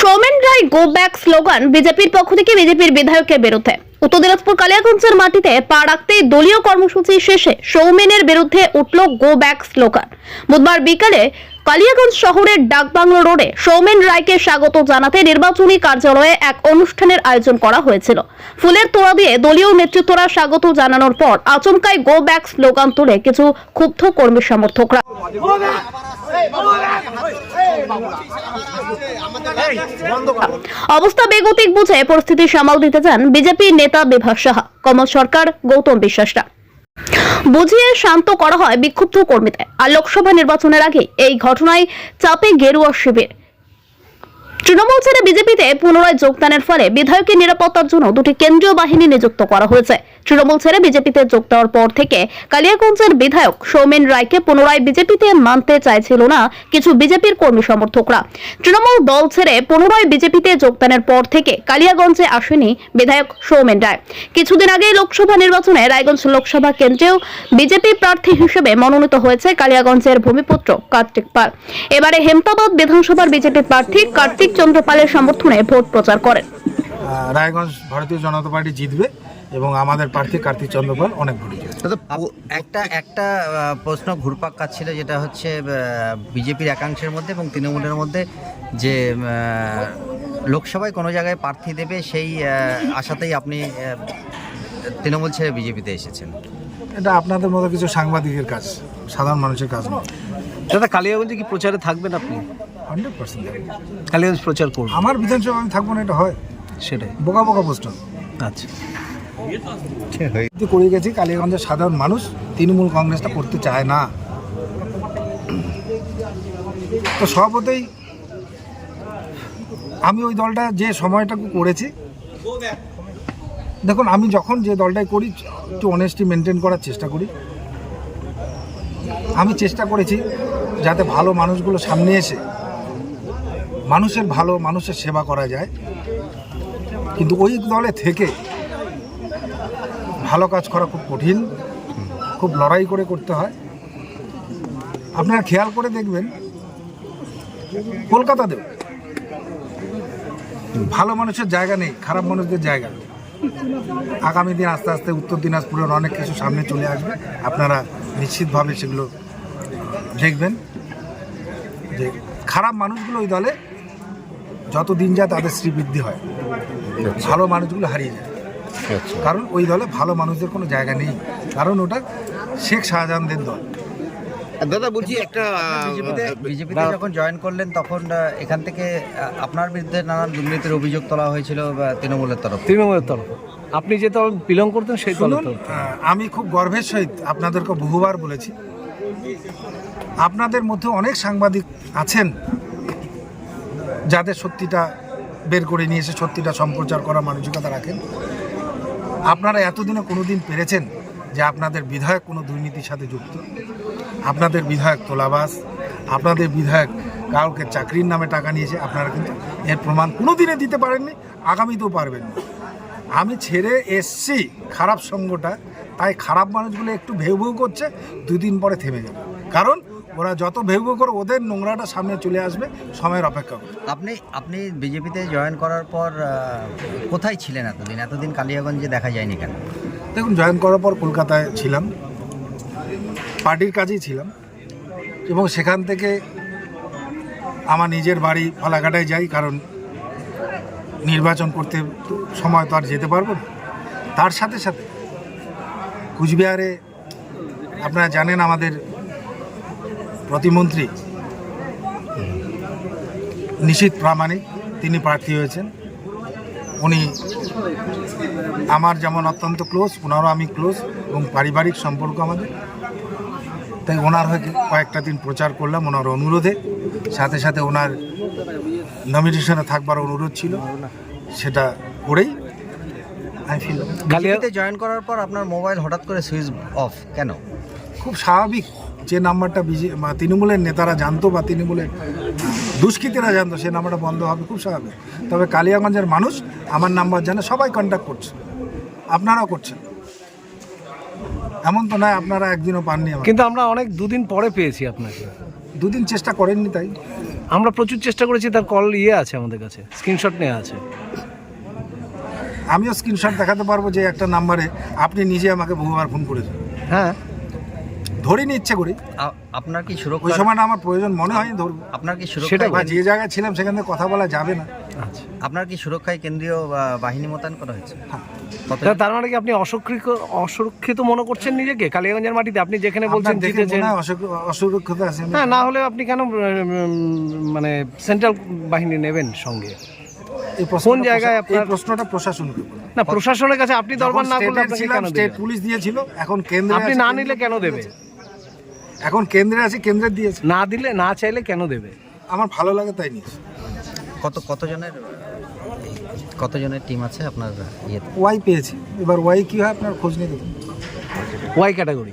Soumen Roy go back slogan বিজেপির পক্ষ থেকে বিজেপির বিধায়কের বিরুদ্ধে। উত্তর দিনাজপুর কালিয়াগঞ্জের মাটিতে পা রাখতেই দলীয় কর্মসূচি শেষে সৌমেনের বিরুদ্ধে উঠল গো ব্যাক স্লোগান বুধবার বিকালে কালিয়াগঞ্জ শহরের ডাকবাংলো রোডে সৌমেন রায়কে স্বাগত জানাতে নির্বাচনী কার্যালয়ে এক অনুষ্ঠানের আয়োজন করা হয়েছিল। ফুলের তোড়া দিয়ে দলীয় নেতৃত্বরা স্বাগত জানানোর পর আচমকায় গো ব্যাক স্লোগান তুলে কিছু ক্ষুব্ধ কর্মী সমর্থকরা। অবস্থা বেগতিক বুঝে পরিস্থিতি সামাল দিতে চান বিজেপি নেতা বিভাস সাহা। কমল সরকার, গৌতম বিশ্বাসরা। বুঝিয়ে শান্ত করা হয় বিক্ষুব্ধ কর্মীদের। আর লোকসভা নির্বাচনের আগে এই ঘটনায় চাপে গেরুয়া শিবির। তৃণমূল ছেড়ে বিজেপিতে পুনরায় যোগদানের ফলে বিধায়কের নিরাপত্তার জন্য দুটি কেন্দ্রীয় বাহিনী নিযুক্ত করা হয়েছে। তৃণমূল ছেড়ে বিজেপিতে যোগ দেওয়ার পর থেকে কালিয়াগঞ্জের বিধায়ক সৌমেন রায়কে পুনরায় বিজেপিতে মানতে চাইছিল না কিছু বিজেপির কর্মী সমর্থকরা। তৃণমূল দল ছেড়ে পুনরায় বিজেপিতে যোগদানের পর থেকে কালিয়াগঞ্জে আসেনি বিধায়ক সৌমেন রায়। কিছুদিন আগে লোকসভা নির্বাচনে রায়গঞ্জ লোকসভা কেন্দ্রেও বিজেপি প্রার্থী হিসেবে মনোনীত হয়েছে কালিয়াগঞ্জের ভূমিপুত্র কার্তিক পাল। এবারে হেমতাবাদ বিধানসভার বিজেপি প্রার্থী কার্তিক চন্দ্র পালের সমর্থনে ভোট প্রচার করেন। রায়গঞ্জ ভারতীয় জনতা পার্টি জিতবে এবং আমাদের প্রার্থী কার্তিক চন্দ্রপাল অনেক ভোটে একটা একটা প্রশ্ন ঘুরপাক খাচ্ছিল যেটা হচ্ছে বিজেপির একাংশের মধ্যে এবং তৃণমূলের মধ্যে যে লোকসভায় কোনো জায়গায় প্রার্থী দেবে সেই আশাতেই আপনি তৃণমূল ছেড়ে বিজেপিতে এসেছেন। এটা আপনাদের মতো কিছু সাংবাদিকের কাজ সাধারণ মানুষের কাজ নয়। দাদা কালিয়াগঞ্জে কি প্রচারে থাকবেন আপনি? হান্ড্রেড পার্সেন্ট কালিয়াগঞ্জ প্রচার করবেন। আমার বিধানসভা আমি থাকব না এটা হয়। সেটাই। বোকা বোকা পোস্টার আচ্ছা। করে গেছি কালীগঞ্জের সাধারণ মানুষ তৃণমূল কংগ্রেসটা করতে চায় না। তো সভাপতেই আমি ওই দলটা যে সময়টাকে করেছি দেখুন আমি যখন যে দলটাই করি একটু অনেস্টি মেনটেন করার চেষ্টা করি। আমি চেষ্টা করেছি যাতে ভালো মানুষগুলো সামনে এসে মানুষের ভালো মানুষের সেবা করা যায়। কিন্তু ওই দলে থেকে ভালো কাজ করা খুব কঠিন, খুব লড়াই করে করতে হয়। আপনারা খেয়াল করে দেখবেন কলকাতাতেও ভালো মানুষের জায়গা নেই, খারাপ মানুষদের জায়গা আগামী দিন আস্তে আস্তে উত্তর দিনাজপুরের অনেক কিছু সামনে চলে আসবে, আপনারা নিশ্চিতভাবে সেগুলো দেখবেন যে খারাপ মানুষগুলো ওই দলে যত দিন যায় তাদের শ্রীবৃদ্ধি হয়। ভালো মানুষগুলো হারিয়ে যায়। কারণ ওই দলে ভালো মানুষদের কোনো জায়গা নেই। কারণ ওটা শেখ শাহজাহানদের দল। দাদা বলছি একটা বিজেপিতে বিজেপিতে যখন জয়েন করলেন তখন এখান থেকে আপনার বিরুদ্ধে নানান দুর্নীতির অভিযোগ তোলা হয়েছিল বা তৃণমূলের তরফ তৃণমূলের তরফ আপনি যে দল বিলং করতেন সেই আহ, আমি খুব গর্বের সহিত আপনাদেরকে বহুবার বলেছি। আপনাদের মধ্যে অনেক সাংবাদিক আছেন যাদের সত্যিটা বের করে নিয়ে এসে সত্যিটা সম্প্রচার করার মানসিকতা রাখেন। আপনারা এতদিনে কোনো দিন পেরেছেন যে আপনাদের বিধায়ক কোনো দুর্নীতির সাথে যুক্ত? আপনাদের বিধায়ক তোলাবাস আপনাদের বিধায়ক কাউকে চাকরির নামে টাকা নিয়েছে, আপনারা কিন্তু এর প্রমাণ কোনো দিনে দিতে পারেননি, আগামীতেও পারবেন না। আমি ছেড়ে এসছি খারাপ সঙ্গটা, তাই খারাপ মানুষগুলো একটু ভেউ ভেউ করছে, দুদিন পরে থেমে যাবে। কারণ ওরা যত ভেউ করে ওদের নোংরাটা সামনে চলে আসবে সময়ের অপেক্ষা করে আপনি আপনি বিজেপিতে জয়েন করার পর কোথায় ছিলেন এতদিন? এতদিন কালিয়াগঞ্জে দেখা যায়নি কেন? দেখুন জয়েন করার পর কলকাতায় ছিলাম। পার্টির কাজেই ছিলাম। এবং সেখান থেকে আমার নিজের বাড়ি ফালাকাটায় যাই কারণ নির্বাচন করতে সময় তো আর যেতে পারব না। তার সাথে সাথে কুচবিহারে আপনারা জানেন আমাদের প্রতিমন্ত্রী নিশীত প্রামাণিক তিনি প্রার্থী হয়েছেন। উনি আমার যেমন অত্যন্ত ক্লোজ ওনারও আমি ক্লোজ এবং পারিবারিক সম্পর্ক আমাদের। তাই ওনার হয়ে কয়েকটা দিন প্রচার করলাম ওনার অনুরোধে। সাথে সাথে ওনার নমিনেশনে থাকবার অনুরোধ ছিল। সেটা করেই জয়েন করার পর আপনার মোবাইল হঠাৎ করে সুইচ অফ কেন? খুব স্বাভাবিক। যে নাম্বারটা বিজে তৃণমূলের নেতারা জানতো বা তৃণমূলের দুষ্কৃতীরা জানতো সে নাম্বারটা বন্ধ হবে খুব স্বাভাবিক। তবে কালিয়াগঞ্জের মানুষ আমার নাম্বার জানে সবাই কন্ট্যাক্ট করছে। আপনারাও করছেন। এমন তো নয় আপনারা একদিনও পাননি কিন্তু আমরা অনেক দুদিন পরে পেয়েছি আপনাকে। দুদিন চেষ্টা করেননি তাই? আমরা প্রচুর চেষ্টা করেছি তার কল ইয়ে আছে আমাদের কাছে স্ক্রিনশট নেওয়া আছে। আমিও স্ক্রিনশট দেখাতে পারব যে একটা নাম্বারে আপনি নিজে আমাকে বহুবার ফোন করেছেন। হ্যাঁ। ধরিনি ইচ্ছে করি। আপনার কি ওই সময়টা আমার প্রয়োজন মনে হয়নি ধরবো আপনার কি সুরক্ষা যে জায়গায় ছিলাম সেখান থেকে কথা বলা যাবে না। আচ্ছা। আপনার কি সুরক্ষায় কেন্দ্রীয় বাহিনী মোতায়েন করা হয়েছে? হ্যাঁ। তার মানে কি আপনি অসুরক্ষিত অসুরক্ষিত মনে করছেন নিজেকে? কালিয়াগঞ্জের মাটিতে আপনি যেখানে বলছেন জিতেছেন। অসুর- অসুরক্ষিত আছে হ্যাঁ না হলে আপনি কেন মানে সেন্ট্রাল বাহিনী নেবেন সঙ্গে? কোন জায়গায় আপনার- প্রশ্নটা প্রশাসনকে করুন। না প্রশাসনের কাছে আপনি দরবার না করলে আপনাকে কেন স্টেট দেবে? পুলিশ দিয়েছিল এখন কেন্দ্রে আপনি না নিলে কেন দেবে। এখন কেন্দ্রে আছে কেন্দ্রে দিয়েছে। না দিলে না চাইলে কেন দেবে? আমার ভালো লাগে তাই নিয়েছে কত কতজনের কতজনের টিম আছে আপনার ইয়ে ওয়াই পেয়েছি। এবার ওয়াই কি হয় আপনার খোঁজ নিয়ে দেখুন ওয়াই ক্যাটাগরি